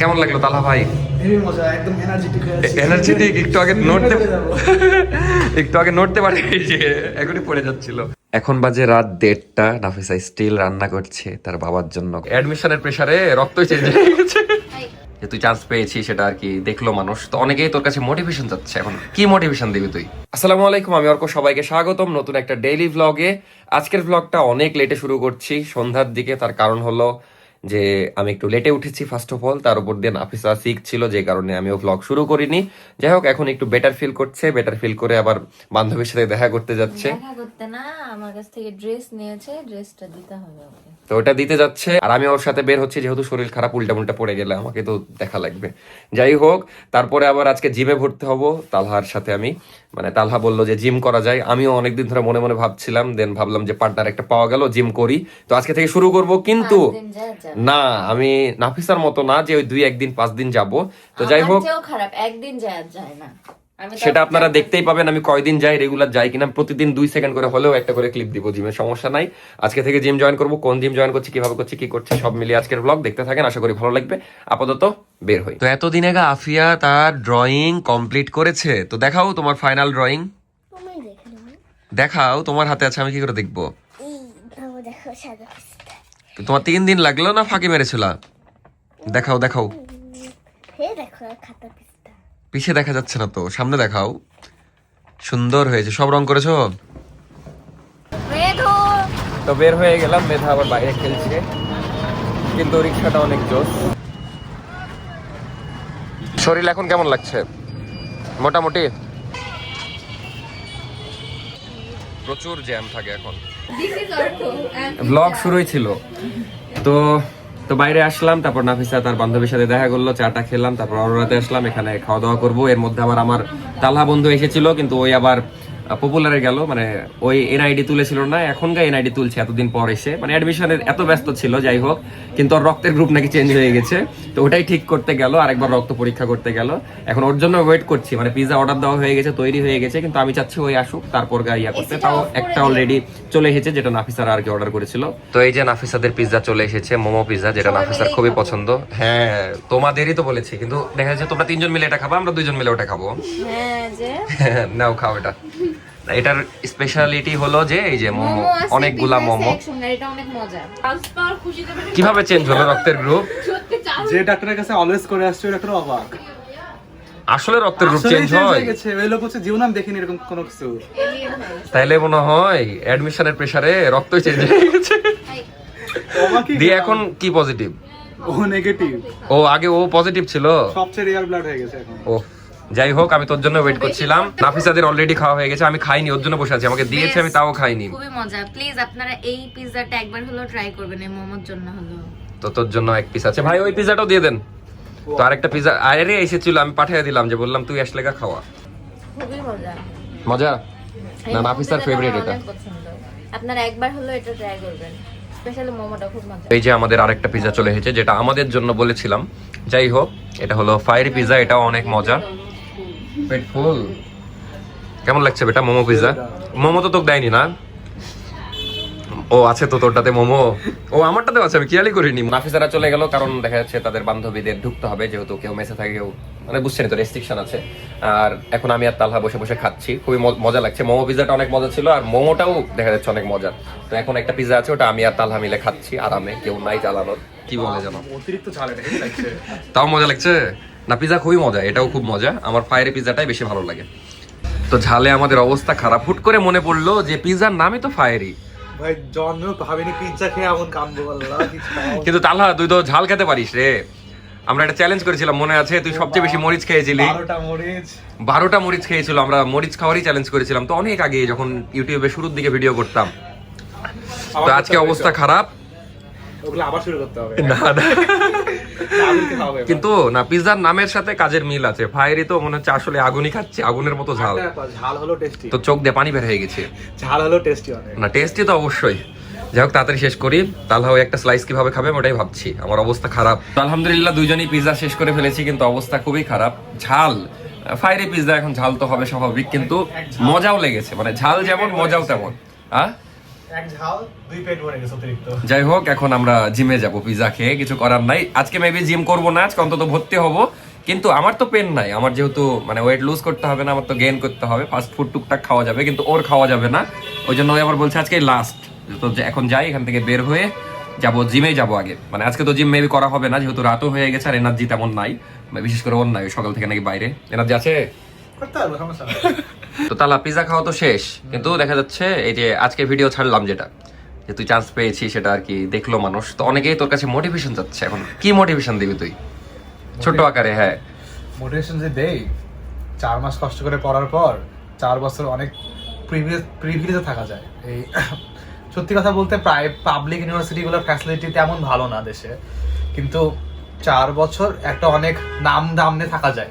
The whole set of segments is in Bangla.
কেমন লাগল তালা ভাই? হেভি মজা একদম এনার্জেটিক হয়ে একটু আগে নড়তে একটু আগে নড়তে পারে যে এখনই পড়ে যাচ্ছিল। এখন বাজে রাত দেড়টা নাফিসা স্টিল রান্না করছে তার বাবার জন্য। অ্যাডমিশনের প্রেসারে রক্তই চেঞ্জ হয়ে গেছে। যে তুই চান্স পেয়েছিস সেটা আর কি দেখল মানুষ। তো অনেকেই তোর কাছে মোটিভেশন যাচ্ছে এখন। কি মোটিভেশন দিবি তুই? আসসালামু আলাইকুম আমি অর্ক সবাইকে স্বাগতম নতুন একটা ডেইলি ভ্লগে আজকের ভ্লগটা অনেক লেটে শুরু করছি। সন্ধ্যার দিকে তার কারণ হলো যে আমি একটু লেটে উঠেছি ফার্স্ট অফ অল তার উপর দিয়ে নাফিসা সিক ছিল যে কারণে আমিও ভ্লগ শুরু করিনি। যাই হোক এখন একটু বেটার ফিল করছে বেটার ফিল করে আবার বান্ধবীর সাথে দেখা করতে যাচ্ছে। দেখা করতে না আমার কাছ থেকে ড্রেস নিয়েছে ড্রেসটা দিতে হবে ওকে। তো ওটা দিতে যাচ্ছে আর আমি ওর সাথে বের হচ্ছি যেহেতু শরীর খারাপ উল্টা উল্টা পড়ে গেলে আমাকে তো দেখা লাগবে। যাই হোক তারপরে আবার আজকে জিমে ভর্তি হব তালহার সাথে আমি। মানে তালহা বলল যে জিম করা যায় আমিও অনেকদিন ধরে মনে মনে ভাবছিলাম দেন ভাবলাম যে পার্টনার একটা পাওয়া গেল জিম করি। তো আজকে থেকে শুরু করব কিন্তু না আমি নাফিসার মতো না যে ওই দুই একদিন পাঁচ দিন যাব। তো যাই হোক। খারাপ একদিন যায় যায় না। সেটা আপনারা দেখতেই পাবেন আমি কয়দিন যাই রেগুলার যাই কিনা প্রতিদিন দুই সেকেন্ড করে হলেও একটা করে ক্লিপ দিব জিমের সমস্যা নাই। আজকে থেকে জিম জয়েন করব কোন জিম জয়েন করছি কীভাবে করছি কি করছি সব মিলিয়ে আজকের ব্লগ দেখতে থাকেন আশা করি ভালো লাগবে। আপাতত বের হই। তো এতদিন আগে আফিয়া তার ড্রয়িং কমপ্লিট করেছে তো দেখাও তোমার ফাইনাল ড্রয়িং দেখাও তোমার হাতে আছে আমি কি করে দেখব? এই তোমার তিন দিন লাগল না ফাঁকি মেরেছিল? দেখাও দেখাও। হে দেখো আর খাতা পিস্তা পিছে দেখা যাচ্ছে না তো সামনে দেখাও। সুন্দর হয়েছে সব রং করেছ? তো বের হয়ে গেলাম মেধা আবার বাইরে খেলছে। কিন্তু রিক্সাটা অনেক জোস। শরীর এখন কেমন লাগছে? মোটামুটি? প্রচুর জ্যাম থাকে এখন। ব্লগ শুরুই ছিল। তো তো বাইরে আসলাম তারপর নাফিসা তার বান্ধবীর সাথে দেখা করল চাটা খেলাম তারপর অরোরাতে আসলাম এখানে খাওয়া দাওয়া করব। এর মধ্যে আবার আমার তালহা বন্ধু এসেছিল কিন্তু ওই আবার পপুলারে গেল মানে ওই এনআইডি তুলেছিল না এখনকার এনআইডি তুলছে এতদিন পর এসে। মানে অ্যাডমিশনের এত ব্যস্ত ছিল যাই হোক কিন্তু ওর রক্তের গ্রুপ নাকি চেঞ্জ হয়ে গেছে। তো ওটাই ঠিক করতে গেল আরেকবার রক্ত পরীক্ষা করতে গেল। এখন ওর জন্য ওয়েট করছি মানে পিজা অর্ডার দেওয়া হয়ে গেছে তৈরি হয়ে গেছে কিন্তু আমি চাচ্ছি ওই আসুক তারপর গা ইয়া করতে। তাও একটা অলরেডি চলে এসেছে যেটা নাফিসার আর কি অর্ডার করেছিল। তো এই যে নাফিসাদের পিজা চলে এসেছে মোমো পিজা যেটা নাফিসার খুবই পছন্দ। হ্যাঁ তোমাদেরই তো বলেছি কিন্তু দেখা যাচ্ছে তোমরা তিনজন মিলে এটা খাব আমরা দুইজন মিলে ওটা খাব। হ্যাঁ যে। নাও খাও এটা। এটার স্পেশালিটি হলো যে এই যে মোমো অনেকগুলা মোমো। একসঙ্গে, এটা অনেক মজা কীভাবে চেঞ্জ হলো রক্তের গ্রুপ যে ডাক্তারের কাছে অলওয়েজ করে আসছে ওই ডাক্তার অবাক। আসলে রক্তের গ্রুপ চেঞ্জ হয়। গেছে। ওই লোক হচ্ছে জীবন আমি দেখিনি এরকম কোনো কিছু। তাইলে মনে হয় অ্যাডমিশনের প্রেসারে রক্তই চেঞ্জ হয়ে গেছে। দিয়ে এখন কি পজিটিভ ও নেগেটিভ ও আগে ও পজিটিভ ছিল? সবচেয়ে রিয়াল ব্লাড হয়ে গেছে এখন। ও। যাই হোক আমি তোর জন্য ওয়েট করছিলাম। নাফিসাদের অলরেডি খাওয়া হয়ে গেছে আমি খাইনি ওর জন্য বসে আছি আমাকে দিয়েছে আমি তাও খাইনি। খুবই মজা। প্লিজ আপনারা এই পিৎজাটা একবার হলো ট্রাই করবেন এই মোমোর জন্য হলো তো তোর জন্য এক পিস আছে। ভাই ওই পিজাটাও দিয়ে দেন। তো আরেকটা পিজা আরে এসেছিল আমি পাঠিয়ে দিলাম যে বললাম তুই আসলে গা খাওয়া। খুবই মজা। মজা? না নাফিসার ফেভারিট এটা। আপনারা একবার হলো এটা ট্রাই করবেন। এই যে আমাদের আরেকটা পিজা চলে এসেছে যেটা আমাদের জন্য বলেছিলাম। যাই হোক এটা হলো ফায়ারি পিজা এটাও অনেক মজা। পেট ফুল। কেমন লাগছে বেটা মোমো পিজা মোমো তো তোকে দেয়নি না? ও আছে তো তোরটাতে মোমো? ও আমারটাতেও আছে আমি খেয়ালই করিনি। নাফিসারা চলে গেল কারণ দেখা যাচ্ছে তাদের বান্ধবীদের ঢুকতে হবে যেহেতু কেউ মেসে থাকে কেউ মানে বুঝছেন তো রেস্ট্রিকশন আছে। আর এখন আমি আর তালহা বসে বসে খাচ্ছি খুবই মজা লাগছে। মোমো পিজাটা অনেক মজা ছিল আর মোমোটাও দেখা যাচ্ছে অনেক মজার। তো এখন একটা পিজা আছে ওটা আমি আর তালহা মিলে খাচ্ছি আরামে কেউ নাই জ্বালানোর। কি বলে জানো? অতিরিক্ত ঝাল তাও মজা লাগছে? না পিজা খুবই মজা এটাও খুব মজা। আমার ফায়ারি পিজাটাই বেশি ভালো লাগে। তো ঝালে আমাদের অবস্থা খারাপ। হুট করে মনে পড়ল যে পিজার নামই তো ফায়ারি ভাই জন্ম ভাবিনি পিজ্জা খেয়ে এমন কিন্তু তালহা তুই তো ঝাল খেতে পারিস রে। আমরা একটা চ্যালেঞ্জ করেছিলাম মনে আছে? তুই সবচেয়ে বেশি মরিচ খেয়েছিলি। বারোটা মরিচ। খেয়েছিল আমরা মরিচ খাওয়ারই চ্যালেঞ্জ করেছিলাম। তো অনেক আগে যখন ইউটিউবে শুরুর দিকে ভিডিও করতাম। তো আজকে অবস্থা খারাপ। ওগুলো আবার শুরু করতে হবে। না না। কিন্তু না পিজার নামের সাথে কাজের মিল আছে। ফায়ারি তো মনে হচ্ছে আসলে আগুনই খাচ্ছে আগুনের মতো ঝাল। ঝাল হলো টেস্টি তো চোখ দিয়ে পানি বের হয়ে গেছে। ঝাল হলো টেস্টি না টেস্টি তো অবশ্যই। যাই হোক তাড়াতাড়ি শেষ করি। তাহলে ওই একটা স্লাইস কীভাবে খাবে ওটাই ভাবছি। আমার অবস্থা খারাপ। তো আলহামদুলিল্লাহ দুইজনই পিজা শেষ করে ফেলেছি কিন্তু অবস্থা খুবই খারাপ। ঝাল। ফায়ারি পিজা এখন ঝাল তো হবে স্বাভাবিক কিন্তু মজাও লেগেছে। মানে ঝাল যেমন মজাও তেমন। আহ যাই হোক, এখন আমরা জিমে যাব, পিজা খেয়ে, কিছু করার নাই। আজকে মেবি জিম করব না, আজকে অন্তত ভর্তি হব। কিন্তু আমার তো পেন নাই, আমার যেহেতু মানে ওয়েট লুজ করতে হবে না, আমার তো গেইন করতে হবে। ফাস্ট ফুড টুকটাক খাওয়া যাবে, কিন্তু ওর খাওয়া যাবে না। ওই জন্য ওই আবার বলছে আজকে লাস্ট তো এখন যাই, এখান থেকে বের হয়ে যাব, জিমে যাব আগে। মানে আজকে তো জিম মেবি করা হবে না, যেহেতু রাতও হয়ে গেছে, আর এনার্জি তেমন নাই। বিশেষ করে ওর নাই সকাল থেকে নাকি বাইরে। এনার্জি আছে? করতে পারব সমস্যা তো তালা পিজা খাওয়া তো শেষ কিন্তু দেখা যাচ্ছে এই যে আজকে ভিডিও ছাড়লাম যেটা যে তুই চান্স পেয়েছি সেটা আর কি দেখল মানুষ। তো অনেকেই তোর কাছে মোটিভেশন চাচ্ছে এখন। কি মোটিভেশন দিবি তুই? ছোট আকারে হ্যাঁ। মোটিভেশন যে দেই চার মাস কষ্ট করে পড়ার পর চার বছর অনেক প্রিভিলেজে থাকা যায়। এই সত্যি কথা বলতে প্রায় পাবলিক ইউনিভার্সিটিগুলোর ফ্যাসিলিটি তেমন ভালো না দেশে। কিন্তু চার বছর একটা অনেক নাম দাম নিয়ে থাকা যায়।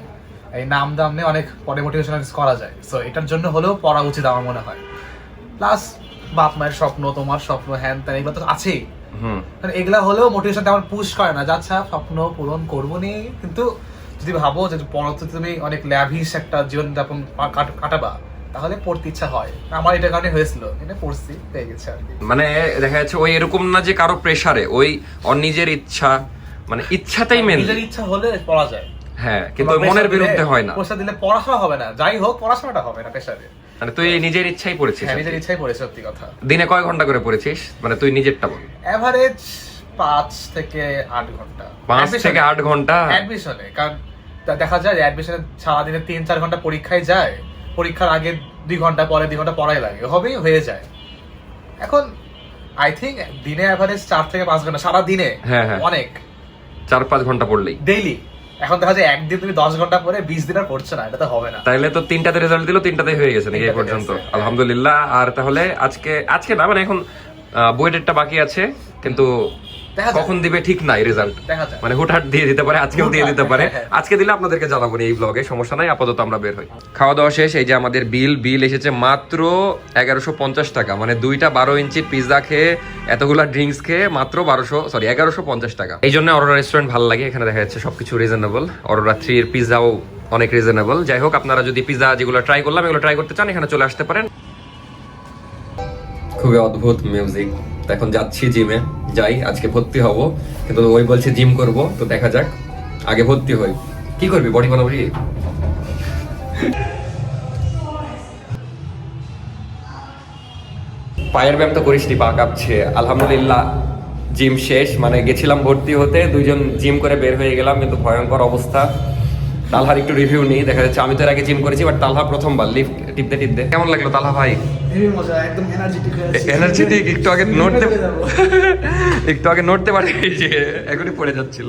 এই নাম দাম নিয়ে অনেক পরে মোটিভেশন করা যায়। সো এটার জন্য হলেও পড়া উচিত আমার মনে হয়। প্লাস বাপ মায়ের স্বপ্ন তোমার স্বপ্ন হ্যান ত্যান এগুলো তো আছেই। হুম। মানে এগুলা হলেও মোটিভেশন তেমন পুশ করে না। যাচ্ছা স্বপ্ন পূরণ করব নি কিন্তু যদি ভাবো যে পরবর্তী তুমি অনেক ল্যাভিশ একটা জীবন যাপন কাটাবা তাহলে পড়তে ইচ্ছা হয়। আমার এটা কারণে হয়েছিল। এটা পড়ছি পেয়ে গেছে আর মানে দেখা যাচ্ছে ওই এরকম না যে কারও প্রেসারে ওই ওর নিজের ইচ্ছা মানে ইচ্ছাটাই মেন নিজের ইচ্ছা হলে পড়া যায়। হ্যাঁ কিন্তু মনের বিরুদ্ধে হয় না। পয়সা দিলে পড়াশোনা হবে না যাই হোক পড়াশোনাটা হবে না মানে তুই নিজের ইচ্ছাই পড়েছিস হ্যাঁ নিজের ইচ্ছাই পড়েছে সত্যি কথা। দিনে কয় ঘণ্টা করে পড়েছিস? মানে তুই নিজেরটা বল। এভারেজ পাঁচ থেকে আট ঘণ্টা। পাঁচ থেকে আট ঘণ্টা? অ্যাডমিশনে কারণ দেখা যায় অ্যাডমিশনে সারাদিনে তিন চার ঘণ্টা পরীক্ষায় যায় পরীক্ষার আগে দুই ঘণ্টা পরে দুই ঘণ্টা পড়াই লাগে হবেই হয়ে যায়। এখন আই থিঙ্ক দিনে অ্যাভারেজ চার থেকে পাঁচ ঘণ্টা সারা দিনে হ্যাঁ, হ্যাঁ। অনেক। চার পাঁচ ঘণ্টা পড়লেই। ডেইলি এখন দেখা যায় একদিন তুমি দশ ঘণ্টা পরে বিশ দিন আর পড়ছে না এটা তো হবে না তাহলে তো তিনটাতে রেজাল্ট দিল তিনটাতে হয়ে গেছে নাকি এই পর্যন্ত হ্যাঁ। আলহামদুলিল্লাহ আর তাহলে আজকে আজকে না মানে এখন বুয়েটেরটা ডেটটা বাকি আছে কিন্তু। কখন দিবে ঠিক নাই রেজাল্ট মানে হুটহাট দিয়ে দিতে পারে আজকেও দিয়ে দিতে পারে। হ্যাঁ, হ্যাঁ। আজকে দিলে আপনাদেরকে জানাব এই ব্লগে সমস্যা নাই আপাতত আমরা বের হই। খাওয়া দাওয়া শেষ এই যে আমাদের বিল বিল এসেছে মাত্র এগারোশো পঞ্চাশ টাকা। মানে দুইটা বারো ইঞ্চির পিৎজা খেয়ে এতগুলা ড্রিঙ্কস খেয়ে মাত্র বারোশো সরি এগারোশো পঞ্চাশ টাকা। এই জন্য অরোরা রেস্টুরেন্ট ভালো লাগে এখানে দেখা যাচ্ছে সবকিছু রিজনেবল অরোরা থ্রির পিৎজাও অনেক রিজনেবল যাই হোক আপনারা যদি পিৎজা যেগুলো ট্রাই করলাম এগুলো ট্রাই করতে চান এখানে চলে আসতে পারেন। খুবই অদ্ভুত মিউজিক তো এখন যাচ্ছি জিমে, যাই, আজকে ভর্তি হব। কিন্তু ওই বলছে জিম করব, তো দেখা যাক, আগে ভর্তি হই। কি করবি বডি বানাবি? পায়ের ব্যায়াম তো করিসনি, পা কাঁপছে। আলহামদুলিল্লাহ, জিম শেষ মানে গেছিলাম ভর্তি হতে, দুইজন জিম করে বের হয়ে গেলাম, কিন্তু ভয়ঙ্কর অবস্থা। তালহার একটু রিভিউ নেই দেখা যাচ্ছে আমি তো এর আগে জিম করেছি বাট তালহা প্রথমবার। লিফট টিপতে টিপতে। কেমন লাগল তালহা ভাই? একদম এনার্জেটিক এনার্জেটিক একটু আগে নড়তে একটু আগে নড়তে পারে যে এখনই পড়ে যাচ্ছিল।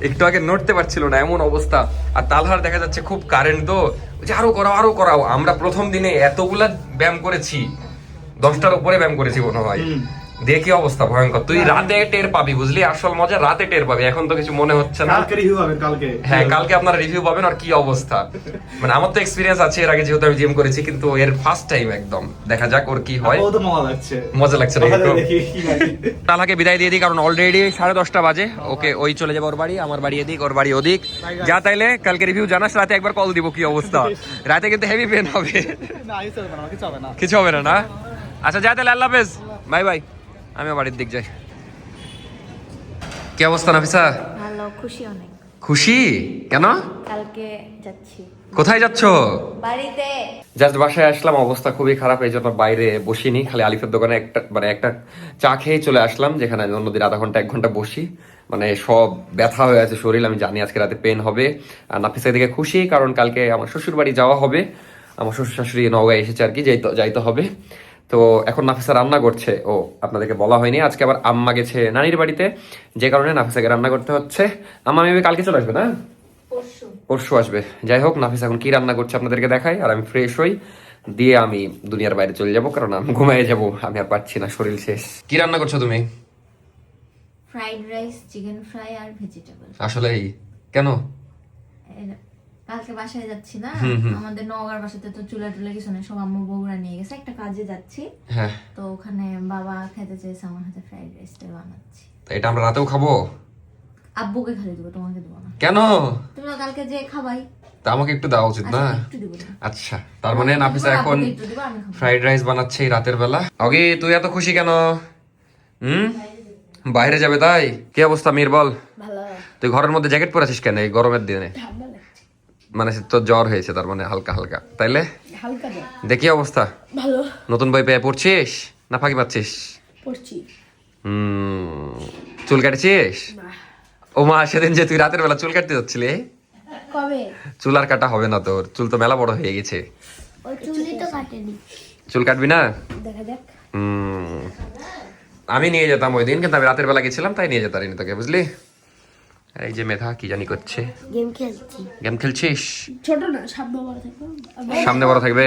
একটু আগে নড়তে পারছিল না এমন অবস্থা। আর তালহার দেখা যাচ্ছে খুব কারেন্ট তো। যে আরও করাও আরও করাও। আমরা প্রথম দিনে এতগুলা ব্যায়াম করেছি। দশটার উপরে ব্যায়াম করেছি মনে হয়। কি অবস্থা? ভয়ঙ্কর। তুই রাতে টের পাবি বুঝলি? আসল মজা রাতে টের পাবি। এখন তো কিছু মনে হচ্ছে না। কালকে রিভিউ হবে কালকে। হ্যাঁ কালকে আপনারা রিভিউ পাবেন আর কি অবস্থা। মানে আমার তো এক্সপিরিয়েন্স আছে এর আগে যেহেতু আমি জিম করেছি কিন্তু এর ফার্স্ট টাইম একদম। দেখা যাক ওর কি হয়। মজা লাগছে। মজা লাগছে না একটু। দেখি তালাকে বিদায় দিয়ে দিই কারণ অলরেডি সাড়ে দশটা বাজে। ওকে ওই চলে যাবে ওর বাড়ি আমার বাড়ি এদিক ওর বাড়ি ওদিক। যা তাইলে কালকে রিভিউ জানাস রাতে একবার কল দিব কি অবস্থা। রাতে কিন্তু হেভি পেন হবে। কিছু হবে না। না আচ্ছা যা তাহলে আল্লাহ হাফেজ। Bye bye. আমিও বাড়ির দিক যাই। কি অবস্থা নাফিসা? ভালো খুশি অনেক। খুশি? কেন? কালকে যাচ্ছি। কোথায় যাচ্ছ? বাড়িতে। জাস্ট বাসায় আসলাম অবস্থা খুবই খারাপ এই জন্য বাইরে বসিনি খালি আলিফের দোকানে একটা মানে একটা চা খেয়ে চলে আসলাম যেখানে আমি অন্যদিন আধা ঘণ্টা এক ঘণ্টা বসি। মানে সব ব্যথা হয়ে আছে শরীর আমি জানি আজকে রাতে পেন হবে। আর নাফিসা দিকে খুশি কারণ কালকে আমার শ্বশুর বাড়ি যাওয়া হবে। আমার শ্বশুর শাশুড়ি নওগাঁ এসেছে আর কি যাইতে যাইতে হবে। তো এখন নাফিসা রান্না করছে। ও আপনাদেরকে বলা হয়নি আজকে আবার আম্মা গেছে নানির বাড়িতে। যে কারণে নাফিসাকে রান্না করতে হচ্ছে। আম্মা মেবি কালকে চলে আসবে না? পরশু। পরশু আসবে। যাই হোক নাফিস এখন কি রান্না করছে আপনাদেরকে দেখাই আর আমি ফ্রেশ হই। দিয়ে আমি দুনিয়ার বাইরে চলে যাব কারণ আমি ঘুমাই যাব আমি আর পারছি না শরীর শেষ। কি রান্না করছ তুমি? ফ্রাইড রাইস চিকেন ফ্রাই আর ভেজিটেবল। আসলেই। কেন? কালকে বাসায় যাচ্ছি না। আমাদের নওগাঁর বাসাতে তো চুলা টুলা কিছু নেই সব আম্মু বউরা নিয়ে গেছে। একটা কাজে যাচ্ছি। হ্যাঁ। তো ওখানে বাবা খেতে চেয়েছে আমার হাতে ফ্রাইড রাইসটা বানাচ্ছি। তো এটা আমরা রাতেও খাব? আব্বুকে খালি দেবো তোমাকে দেবো না। কেন? তুমি কালকে যে খাবাই। তা আমাকে একটু দেওয়া উচিত না? আচ্ছা তার মানে নাফিসা এখন ফ্রাইড রাইস বানাচ্ছে রাতের বেলা। ওকে তুই এত খুশি কেন? হুম? বাইরে যাবে তাই? কি অবস্থা মির বল? তুই ঘরের মধ্যে জ্যাকেট পরেছিস কেন এই গরমের দিনে? মানে তোর জ্বর হয়েছে তার মানে হালকা হালকা। তাইলে? দেখি অবস্থা? ভালো। নতুন বই পেয়ে পড়ছিস? না ফাঁকি পাচ্ছিস? পড়ছি। হুম চুল কাটছিস? ও মা সেদিন যে তুই রাতের বেলা চুল কাটতে যাচ্ছিলি? কবে? চুল আর কাটা হবে না তোর। চুল তো মেলা বড় হয়ে গেছে। চুলি তো কাটবি না? হুম। আমি নিয়ে যেতাম ওই দিন কিন্তু আমি রাতের বেলা গেছিলাম তাই নিয়ে যেতাম তোকে বুঝলি? আর এই যে মেধা কি জানি করছে? গেম খেলছি। গেম খেলছিস? ছোট না সামনে বড় থাকবে। সামনে বড় থাকবে?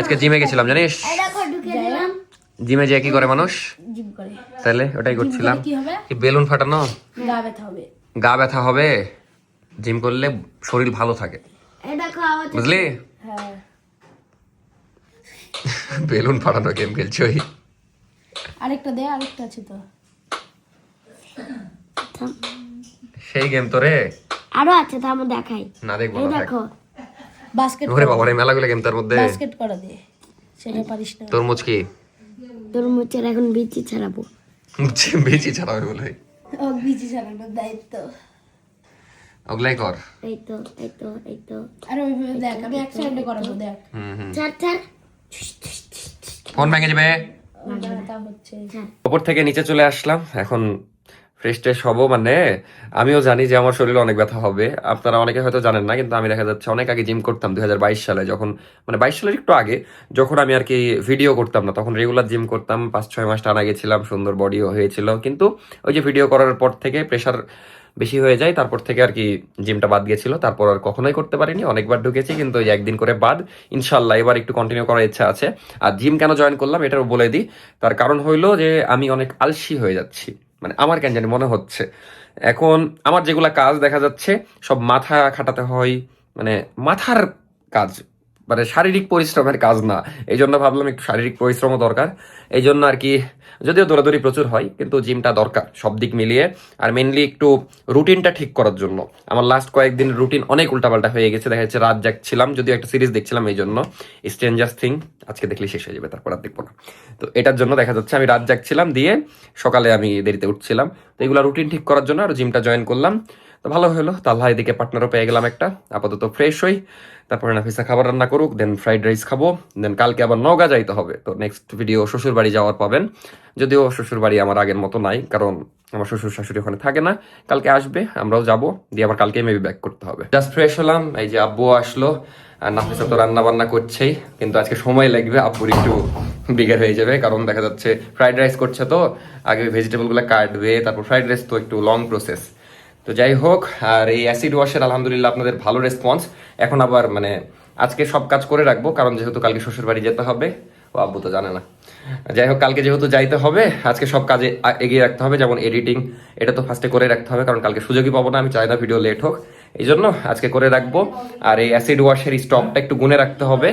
আজকে জিমে গেছিলাম জানিস? এই দেখো ঢুকে দিলাম জিমে যে কি করে মানুষ? জিম করে। তাহলে ওটাই করছিলাম। কি বেলুন ফাটানো? গা ব্যথা হবে। গা ব্যথা হবে? জিম করলে শরীর ভালো থাকে। এই দেখো আমার বুঝলি? হ্যাঁ। বেলুন ফাটানো গেম খেলছি ওই। আরেকটা দে আরেকটা আছে তো। সেই গেম তো রে আরও আছে তো আমার দেখাই। না দেখব এই দেখো। বাস্কেট ওরে বাবা রে মেলাগুলো গেম তার মধ্যে। বাস্কেট করা দে সেটা পারিস না। তরমুজ কি? তোর মুচের এখন বিচি ছাড়াবো। হবে বলে। ও বিচি চালানোর দায়িত্ব। ওগুলাই কর। এই তো এই তো এই তো। আর ওইভাবে দেখ আমি এক সেকেন্ডে করাবো দেখ। হুম হুম। ছাড় ছাড়। ফোন ভেঙে যাবে। ওপর থেকে নিচে চলে আসলাম। এখন ফ্রেশ ট্রেশ হব মানে আমিও জানি যে আমার শরীরে অনেক ব্যথা হবে। আপনারা অনেকে হয়তো জানেন না, কিন্তু আমি দেখা যাচ্ছে অনেক আগে জিম করতাম দু হাজার বাইশ সালে, যখন মানে বাইশ সালের একটু আগে, যখন আমি আর কি ভিডিও করতাম না, তখন রেগুলার জিম করতাম, পাঁচ ছয় মাস টানা গেছিলাম, সুন্দর বডিও হয়েছিল। কিন্তু ওই যে ভিডিও করার পর থেকে প্রেশার বেশি হয়ে যায়, তারপর থেকে আর কি জিমটা বাদ গিয়েছিল তারপর আর কখনোই করতে পারিনি, অনেকবার ঢুকেছি, কিন্তু ওই একদিন করে বাদ ইনশাল্লাহ এবার একটু কন্টিনিউ করার ইচ্ছা আছে। আর জিম কেন জয়েন করলাম এটাও বলে দিই, তার কারণ হইল যে আমি অনেক আলসি হয়ে যাচ্ছি। মানে আমার কেন জানি মনে হচ্ছে। এখন আমার যেগুলা কাজ দেখা যাচ্ছে, সব মাথা খাটাতে হয় মানে মাথার কাজ। মানে শারীরিক পরিশ্রমের কাজ না। এই জন্য ভাবলাম একটু শারীরিক পরিশ্রমও দরকার। এই জন্য আর কি, যদিও দৌড়াদৌড়ি প্রচুর হয়, কিন্তু জিমটা দরকার সব দিক মিলিয়ে। আর মেনলি একটু রুটিনটা ঠিক করার জন্য। আমার লাস্ট কয়েকদিন রুটিন অনেক উল্টাপাল্টা হয়ে গেছে। দেখা যাচ্ছে রাত জাগছিলাম, যদিও একটা সিরিজ দেখছিলাম এই জন্য স্ট্রেঞ্জার্স থিং আজকে দেখলে শেষ হয়ে যাবে, তারপর আর দেখব না। তো এটার জন্য দেখা যাচ্ছে আমি রাত জাগছিলাম, দিয়ে সকালে আমি দেরিতে উঠছিলাম। তো এগুলো রুটিন ঠিক করার জন্য আর জিমটা জয়েন করলাম। তো ভালো হলো। তাহলে এদিকে পার্টনারও পেয়ে গেলাম একটা। আপাতত ফ্রেশ হই। তারপরে নাফিসা খাবার রান্না করুক দেন ফ্রাইড রাইস খাব দেন কালকে আবার নগা যাইতে হবে। তো নেক্সট ভিডিও শ্বশুর বাড়ি যাওয়ার পাবেন। যদিও শ্বশুর বাড়ি আমার আগের মতো নাই, কারণ আমার শ্বশুর শাশুড়ি ওখানে থাকে না। কালকে আসবে, আমরাও যাব, দিয়ে আবার কালকে মেবি ব্যাক করতে হবে। জাস্ট ফ্রেশ হলাম, এই যে আব্বু আসলো, আর নাফিসা তো রান্না বান্না করছেই, কিন্তু আজকে সময় লাগবে, আব্বুর একটু বিগার হয়ে যাবে, কারণ দেখা যাচ্ছে ফ্রাইড রাইস করছে তো, আগে ভেজিটেবলগুলো কাটবে, তারপর ফ্রাইড রাইস তো একটু লং প্রসেস তো যাই হোক আর এই অ্যাসিড ওয়াশের আলহামদুলিল্লাহ আপনাদের ভালো রেসপন্স। এখন আবার মানে আজকে সব কাজ করে রাখব, কারণ যেহেতু কালকে শ্বশুর বাড়ি যেতে হবে, ও আব্বু তো জানে না। যাই হোক কালকে যেহেতু যাইতে হবে, আজকে সব কাজে এগিয়ে রাখতে হবে, যেমন এডিটিং, এটা তো ফার্স্টে করে রাখতে হবে, কারণ কালকে সুযোগই পাবো না, আমি চাই না ভিডিও লেট হোক। এই জন্য আজকে করে রাখব, আর এই অ্যাসিড ওয়াশের স্টকটা একটু গুনে রাখতে হবে।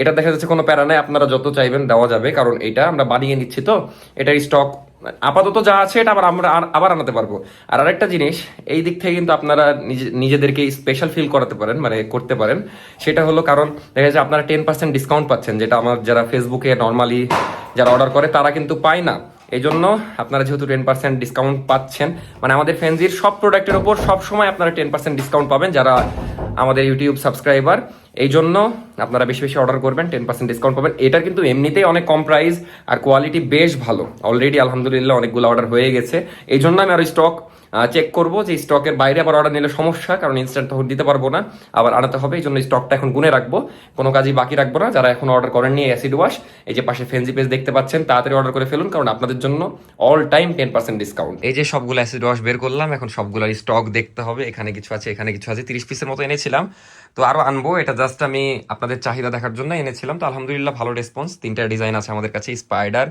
এটা দেখা যাচ্ছে কোনো প্যারা নাই, আপনারা যত চাইবেন দেওয়া যাবে, কারণ এটা আমরা বানিয়ে নিচ্ছি তো, এটার স্টক আপাতত যা আছে এটা আবার আমরা আবার আনাতে পারব। আর আরেকটা জিনিস, এই দিক থেকে কিন্তু আপনারা নিজেদেরকে স্পেশাল ফিল করাতে পারেন মানে করতে পারেন। সেটা হলো কারণ দেখা যাচ্ছে আপনারা টেন পার্সেন্ট ডিসকাউন্ট পাচ্ছেন, যেটা আমার যারা ফেসবুকে নর্মালি যারা অর্ডার করে, তারা কিন্তু পায় না। এই জন্য আপনারা যেহেতু টেন পার্সেন্ট ডিসকাউন্ট পাচ্ছেন মানে আমাদের ফ্যান্সির সব প্রোডাক্টের ওপর সবসময় আপনারা টেন পার্সেন্ট ডিসকাউন্ট পাবেন, যারা আমাদের ইউটিউব সাবস্ক্রাইবার এই জন্য আপনারা বেশি বেশি অর্ডার করবেন টেন পার্সেন্ট ডিসকাউন্ট পাবেন। এটার কিন্তু এমনিতেই অনেক কম প্রাইস আর কোয়ালিটি বেশ ভালো। অলরেডি আলহামদুলিল্লাহ অনেকগুলো অর্ডার হয়ে গেছে। এই জন্য আমি আরও স্টক চেক করব যে স্টকের বাইরে আবার অর্ডার নিলে সমস্যা, কারণ ইনস্ট্যান্ট তখন দিতে পারব না, আবার আনাতে হবে, এই জন্য স্টকটা এখন গুনে রাখব। কোনো কাজই বাকি রাখব না, যারা এখন অর্ডার করেননি অ্যাসিড ওয়াশ এই যে পাশে ফেন্সি পেজ দেখতে পাচ্ছেন, তাড়াতাড়ি অর্ডার করে ফেলুন, কারণ আপনাদের জন্য all time ten percent discount এই যে সবগুলো অ্যাসিড ওয়াশ বের করলাম, এখন সবগুলোর স্টক দেখতে হবে, এখানে কিছু আছে, এখানে কিছু আছে, তিরিশ পিসের মতো এনেছিলাম। তো আরও আনব, এটা জাস্ট আমি আপনাদের চাহিদা দেখার জন্য এনেছিলাম। তো আলহামদুলিল্লাহ ভালো রেসপন্স তিনটা ডিজাইন আছে আমাদের কাছে স্পাইডার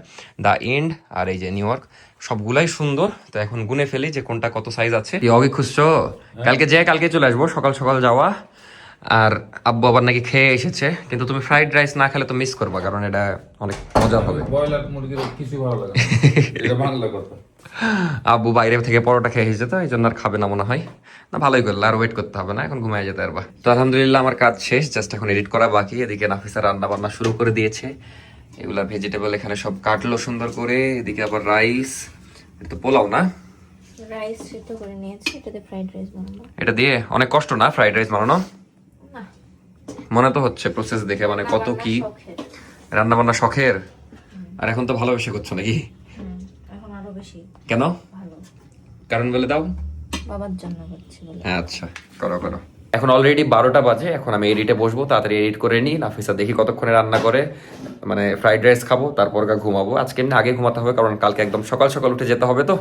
দ্য এন্ড আর এই যে নিউ ইয়র্ক সবগুলাই সুন্দর। তো এখন গুনে ফেলি যে কোনটা কত সাইজ আছে। অগি খুঁজছো কালকে যে কালকে চলে আসব সকাল সকাল যাওয়া। আর আব্বু আবার নাকি খেয়ে এসেছে কিন্তু তুমি ফ্রাইড রাইস না খেলে তো মিস করবা কারণ এটা অনেক মজার হবে। ব্রয়লার মুরগির কিছু ভালো লাগে এটা বাংলা কথা। আব্বু বাইরে থেকে পরোটা খেয়ে এসেছে তো এই জন্য আর খাবে না মনে হয়। না ভালোই করল আর ওয়েট করতে হবে না এখন ঘুমিয়ে যেতে পারবা। তো আলহামদুলিল্লাহ আমার কাজ শেষ জাস্ট এখন এডিট করা বাকি এদিকে নাফিসা রান্না বান্না শুরু করে দিয়েছে। এগুলা ভেজিটেবল এখানে সব কাটলো সুন্দর করে এদিকে আবার রাইস তো পোলাও না? রাইস সিদ্ধ করে নিয়েছি এটাতে ফ্রাইড রাইস বানাবো। এটা দিয়ে? অনেক কষ্ট না ফ্রাইড রাইস বানানো? মনে তো হচ্ছে প্রসেস দেখে মানে কত কি। রান্না বান্না শখের? আর এখন তো ভালোবেসে করছ নাকি? এখন আরও বেশি কেন? কারণ বলে দাও। বাবার জন্য করছি বলে হ্যাঁ আচ্ছা করো করো। এখন অলরেডি বারোটা বাজে, এখন আমি এডিটে বসবো, তাড়াতাড়ি এডিট করে নিই, নাফিসা দেখি কতক্ষণে রান্না করে মানে ফ্রাইড রাইস খাব, তারপর ঘুমাবো। আজকে এমনি আগে ঘুমাতে হবে, কারণ কালকে একদম সকাল সকাল উঠে যেতে হবে তো।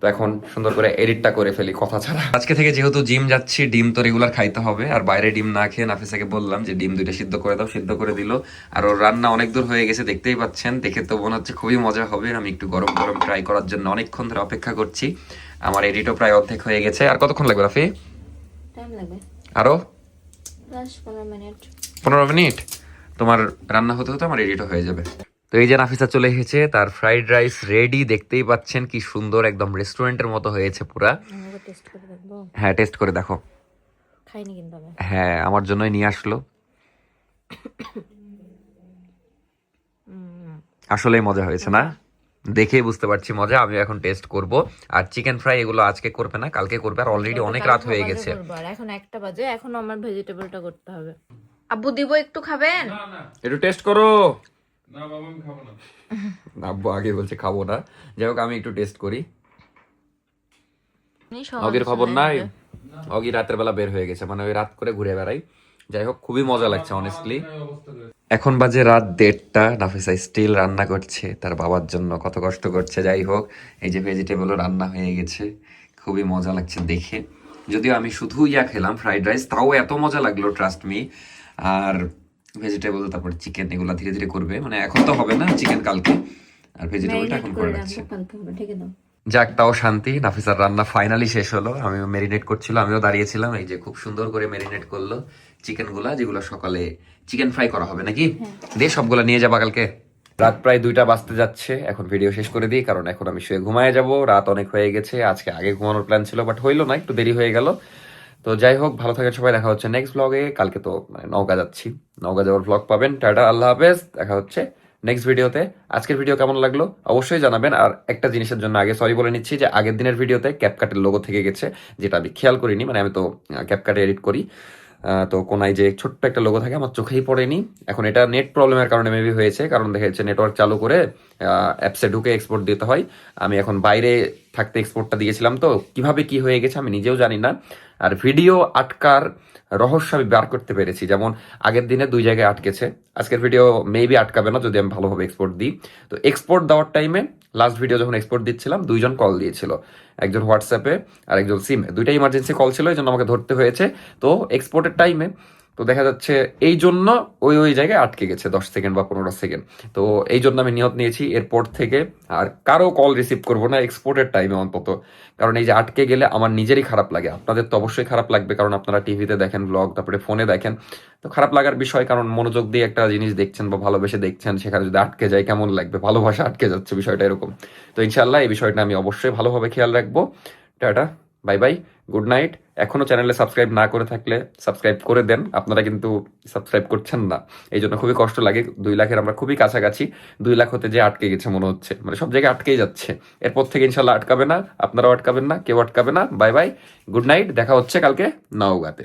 তো এখন সুন্দর করে এডিটটা করে ফেলি কথা ছাড়া। আজকে থেকে যেহেতু জিম যাচ্ছি, ডিম তো রেগুলার খাইতে হবে। আর বাইরে ডিম না খেয়ে নাফিসাকে বললাম যে, ডিম দুইটা সিদ্ধ করে দাও। সিদ্ধ করে দিল। আর ওর রান্না অনেক দূর হয়ে গেছে, দেখতেই পাচ্ছেন। দেখে তো মনে হচ্ছে খুবই মজা হবে। আমি একটু গরম গরম ট্রাই করার জন্য অনেকক্ষণ ধরে অপেক্ষা করছি। আমার এডিটও প্রায় অর্ধেক হয়ে গেছে। আর কতক্ষণ লাগবে, রাফি? টাইম লাগবে। আরও? পনেরো মিনিট। তোমার রান্না হতে হতে আমার এডিটও হয়ে যাবে। তো এই যে নাফিসা চলে এসেছে তার ফ্রাইড রাইস রেডি দেখতেই পাচ্ছেন কি সুন্দর একদম রেস্টুরেন্টের মতো হয়েছে পুরা। হ্যাঁ টেস্ট করে দেখো। হ্যাঁ আমার জন্যই নিয়ে আসলো। আসলেই মজা হয়েছে না? দেখেই বুঝতে পারছি মজা। আমি এখন টেস্ট করব। আর চিকেন ফ্রাই এগুলো আজকে করবে না কালকে করবে। আর অলরেডি অনেক রাত হয়ে গেছে। এখন একটা বাজে এখন আমার ভেজিটেবলটা করতে হবে। আব্বু দিব একটু খাবেন? একটু টেস্ট করো। না আব্বু আগে বলছে খাব না। যাই হোক আমি একটু টেস্ট করি। অগির খবর নাই? অগি রাতের বেলা বের হয়ে গেছে মানে ওই রাত করে ঘুরে বেড়াই। যাই হোক খুবই মজা লাগছে অনেস্টলি এখন বাজে রাত দেড়টা নাফিসা স্টিল রান্না করছে তার বাবার জন্য কত কষ্ট করছে যাই হোক এই যে ভেজিটেবলও রান্না হয়ে গেছে খুবই মজা লাগছে দেখে। যদিও আমি শুধু ইয়া খেলাম ফ্রাইড রাইস তাও এত মজা লাগল ট্রাস্ট মি আর ভেজিটেবল তারপর চিকেন এগুলো ধীরে ধীরে করবে মানে এখন তো হবে না চিকেন কালকে আর ভেজিটেবলটা এখন করে রাখছে। যাক তাও শান্তি। নাফিসার রান্না ফাইনালি শেষ হলো। আমি মেরিনেট করছিল আমিও দাঁড়িয়েছিলাম। এই যে খুব সুন্দর করে মেরিনেট করল চিকেনগুলা যেগুলো সকালে চিকেন ফ্রাই করা হবে নাকি? দিয়ে সবগুলা নিয়ে যাবা কালকে। রাত প্রায় দুইটা বাজতে যাচ্ছে। এখন ভিডিও শেষ করে দিই কারণ এখন আমি শুয়ে ঘুমায় যাব। রাত অনেক হয়ে গেছে আজকে আগে ঘুমানোর প্ল্যান ছিল বাট হইল না একটু দেরি হয়ে গেল। তো যাই হোক ভালো থাকেন সবাই দেখা হচ্ছে নেক্সট ব্লগে কালকে তো মানে নওগাঁ যাচ্ছি। নওগাঁ যাওয়ার ব্লগ পাবেন। টাটা আল্লাহ হাফেজ। দেখা হচ্ছে। নেক্সট ভিডিওতে আজকের ভিডিও কেমন লাগল? অবশ্যই জানাবেন। আর একটা জিনিসের জন্য আগে সরি বলে নিচ্ছি যে, আগের দিনের ভিডিওতে ক্যাপকাটের লোগো থেকে গেছে, যেটা আমি খেয়াল করিনি মানে আমি তো ক্যাপকাটে এডিট করি। তো কোনায় যে ছোট্ট একটা লোগো থাকে, আমার চোখেই পড়েনি। এখন এটা নেট প্রবলেমের কারণে মেবি হয়েছে, কারণ দেখা যাচ্ছে নেটওয়ার্ক চালু করে অ্যাপসে ঢুকে এক্সপোর্ট দিতে হয়। আমি এখন বাইরে থাকতে এক্সপোর্টটা দিয়েছিলাম, তো কীভাবে কি হয়ে গেছে আমি নিজেও জানি না। আর ভিডিও আটকার রহস্য আমি বার করতে পেরেছি। যেমন, আগের দিনে দুই জায়গায় আটকেছে। আজকের ভিডিও মেবি আটকাবে না, যদি আমি ভালোভাবে এক্সপোর্ট দিই। তো এক্সপোর্ট দেওয়ার টাইমে লাস্ট ভিডিও যখন এক্সপোর্ট দিচ্ছিলাম, দুইজন কল দিয়েছিল। একজন হোয়াটসঅ্যাপে আর একজন সিমে দুইটা ইমার্জেন্সি কল ছিল এই জন্য আমাকে ধরতে হয়েছে। তো এক্সপোর্টের টাইমে তো দেখা যাচ্ছে এই জন্য ওই ওই জায়গায় আটকে গেছে দশ সেকেন্ড বা পনেরো সেকেন্ড। তো এই জন্য আমি নিয়ত নিয়েছি এরপর থেকে আর কারও কল রিসিভ করব না এক্সপোর্টের টাইমে অন্তত। কারণ এই যে আটকে গেলে আমার নিজেরই খারাপ লাগে। আপনাদের তো অবশ্যই খারাপ লাগবে কারণ আপনারা টিভিতে দেখেন ব্লগ তারপরে ফোনে দেখেন। তো খারাপ লাগার বিষয় কারণ মনোযোগ দিয়ে একটা জিনিস দেখছেন বা ভালোবেসে দেখছেন, সেখানে যদি আটকে যায় কেমন লাগবে? ভালোবাসা আটকে যাচ্ছে বিষয়টা এরকম। তো ইনশাল্লাহ এই বিষয়টা আমি অবশ্যই ভালোভাবে খেয়াল রাখব। Tata bye bye good night এখনও চ্যানেলে সাবস্ক্রাইব না করে থাকলে সাবস্ক্রাইব করে দেন। আপনারা কিন্তু সাবস্ক্রাইব করছেন না। এই জন্য খুবই কষ্ট লাগে। দুই লাখের আমরা খুবই কাছাকাছি। দুই লাখ হতে যে আটকে গেছে মনে হচ্ছে। মানে সব জায়গায় আটকেই যাচ্ছে। এরপর থেকে ইনশাল্লাহ আটকাবে না। আপনারাও আটকাবেন না। কেউ আটকাবে না। বাই বাই গুড নাইট দেখা হচ্ছে কালকে নওগাঁতে।